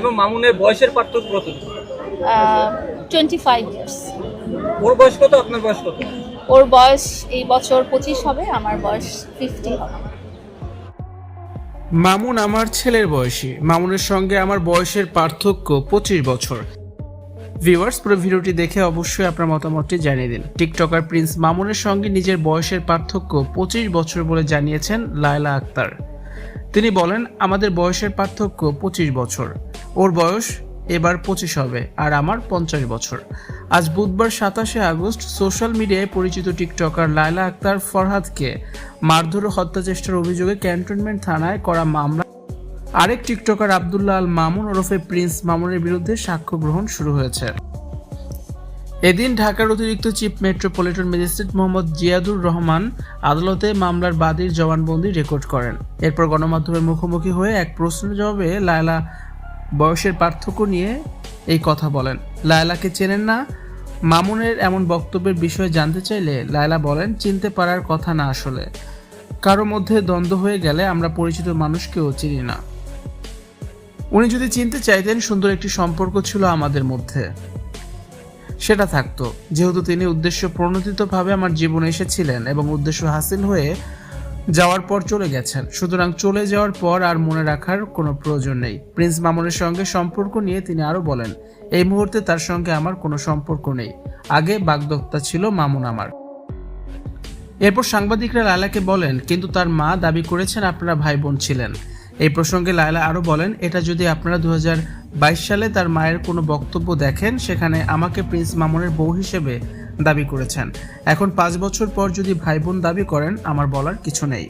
এবং মামুনের বয়সের পার্থক্য কত? টোয়েন্টি ফাইভ ইয়ার্স ওর বয়স কত আপনার বয়স কত? ওর বয়স এই বছর পঁচিশ হবে আমার বয়স ফিফটি হবে। মামুন আমার ছেলের বয়সী। মামুনের সঙ্গে আমার বয়সের পার্থক্য পঁচিশ বছর। ভিউয়ার্স পুরো ভিডিওটি দেখে অবশ্যই আপনার মতামতটি জানিয়ে দিন। টিকটকার প্রিন্স মামুনের সঙ্গে নিজের বয়সের পার্থক্য পঁচিশ বছর বলে জানিয়েছেন লায়লা আক্তার। তিনি বলেন আমাদের বয়সের পার্থক্য পঁচিশ বছর। ওর বয়স এবার পঁচিশ হবে আর আমার পঞ্চাশ বছর। আজ বুধবার সাতাশে আগস্ট সোশ্যাল মিডিয়ায় পরিচিত টিকটকার লায়লা আক্তার ফরহাদকে মারধর হত্যা চেষ্টার অভিযোগে ক্যান্টনমেন্ট থানায় করা মামলা। আরেক টিকটকার আবদুল্লাহ আল মামুন ওরফে প্রিন্স মামুনের বিরুদ্ধে সাক্ষ্য গ্রহণ শুরু হয়েছে। এদিন ঢাকার অতিরিক্ত chief metropolitan magistrate Mohammad Ziadur Rahman আদালতে মামলার বাদীর জবানবন্দি রেকর্ড করেন। এরপর গণমাধ্যমের মুখোমুখি হয়ে এক প্রশ্নের জবাবে লায়লা বয়সের পার্থক্য নিয়ে এই কথা বলেন। লায়লাকে চেনেন না। মামুনের এমন বক্তব্যের বিষয়ে জানতে চাইলে লায়লা বলেন, চিনতে পারার কথা না আসলে। কারও মধ্যে দ্বন্দ্ব হয়ে গেলে আমরা পরিচিত মানুষকেও চিনি না। উনি যদি চিনতে চাইতেন, সুন্দর একটি সম্পর্ক ছিল আমাদের মধ্যে। সেটা থাকতো। যেহেতু তিনি উদ্দেশ্য প্রণোদিতভাবে আমার জীবনে এসেছিলেন এবং উদ্দেশ্য হাসিল হয়ে যাওয়ার পর চলে গেছেন। সুতরাং চলে যাওয়ার পর আর মনে রাখার কোনো প্রয়োজন নেই। প্রিন্স মামুনের সঙ্গে সম্পর্ক নিয়ে তিনি আরও বলেন, এই মুহূর্তে তার সঙ্গে আমার কোনো সম্পর্ক নেই। আগে বাগদত্তা ছিল মামুন আমার। এরপর সাংবাদিকরা লালাকে বলেন, কিন্তু তার মা দাবি করেছেন আপনারা ভাই বোন ছিলেন। এই প্রসঙ্গে লায়লা আরও বলেন, এটা যদি আপনারা দু হাজার বাইশ সালে তার মায়ের কোনো বক্তব্য দেখেন, সেখানে আমাকে প্রিন্স মামনের বউ হিসেবে দাবি করেছেন। এখন পাঁচ বছর পর যদি ভাই বোন দাবি করেন, আমার বলার কিছু নেই।